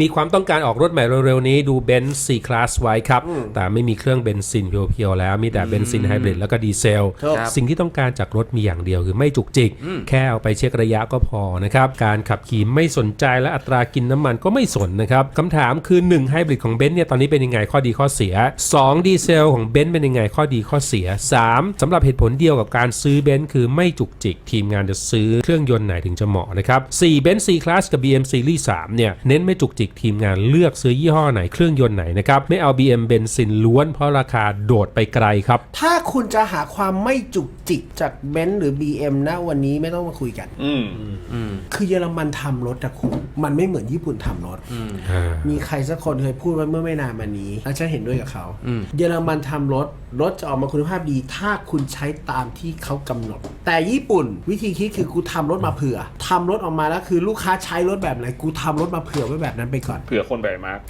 มีความต้องการออกรถใหม่เร็วๆนี้ดูเบนซ์ C-Class ไว้ครับ แต่ไม่มีเครื่องเบนซินเพียวๆแล้ว มีแต่เบนซินไฮบริดแล้วก็ดีเซล ครับสิ่งที่ต้องการจากรถมีอย่างเดียวคือไม่จุกจิก แค่เอาไปเช็คระยะก็พอนะครับ การขับขี่ไม่สนใจและอัตรากินน้ำมันก็ไม่สนนะครับคำถามคือ 1 ไฮบริดของเบนซ์เนี่ยตอนนี้เป็นยังไงข้อดีข้อเสีย 2 ดีเซลของเบนซ์เป็นยังไงข้อดีข้อเสีย 3สำหรับเหตุผลเดียวกับการซื้อเบนซ์คือไม่จุกจิก ทีมงานจะซื้อเครื่องยนต์ไหนถึงจะเหมาะนะครับ4เบนซ์ C Class กับ BM Series 3เนี่ยเน้นไม่จุกจิกทีมงานเลือกซื้อยี่ห้อไหนเครื่องยนต์ไหนนะครับไม่เอา BM เบนซินล้วนเพราะราคาโดดไปไกลครับ ถ้าคุณจะหาความไม่จุกจิกจากเบนซ์หรือ BM นะวันนี้ไม่ต้องมาคุยกัน อืมคือเยอรมันทำรถอะคุณมันไม่เหมือนญี่ปุ่นทำรถมีใครสักคนเคยพูดไว้เมื่อไม่นานมานี้และฉันเห็นด้วยกับเขาเยอรมันทำรถ รถจะออกมาคุณภาพดี ถ้าคุณใช้ตามที่เขากำหนดแต่ญี่ปุ่นวิธีคิดคือกูทำรถมาเผื่อทำรถออกมาแล้วคือลูกค้าใช้รถแบบไหนกูทำรถมาเผื่อไว้แบบนั้นไปก่อน เผื่อคนแบบมาร์ค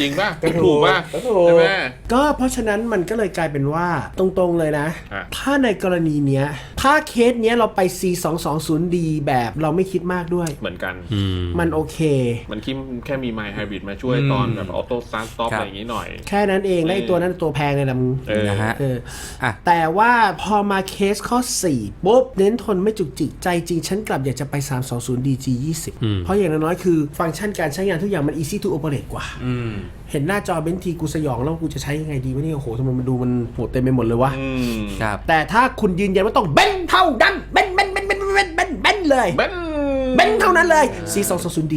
จริงป่ะเป็นถูกป่ะใช่ไหมก็เพราะฉะนั้นมันก็เลยกลายเป็นว่าตรงๆเลยนะอะถ้าในกรณีเนี้ย ถ้าเคสเนี้ยเราไป C220D แบบเราไม่คิดมากด้วย เหมือนกัน มันโอเค มันคิดแค่มีไมค์ไฮบริดมาช่วยตอนแบบออโต้สตาร์ทสต็อปครับอะไรอย่างงี้หน่อย แค่นั้นเองและไอ้ตัวนั้นตัวแพงเลยนะมึงเออนะฮะเอออะแต่ว่าพอมาเคสข้อ 4ปุ๊บเน้นทนไม่จุกจิกใจจริง ฉันกลับอยากจะไป 320D G20 เพราะอย่างน้อยๆคือฟังก์ชันการใช้งานทุกอย่างมัน easy to operate กว่าเห็นหน้าจอเบนทีกูสยองแล้วกูจะใช้ยังไงดีวะเนี่ยโอ้โหทำไมมันดูมันโหดเต็มไปหมดเลยวะอืมครับ แต่ถ้าคุณยืนยันว่าต้องเบนเท่านั้นเบนเบนเบนเบนเบนเบนเบนเลยเบนเบนเท่านั้นเลย C220D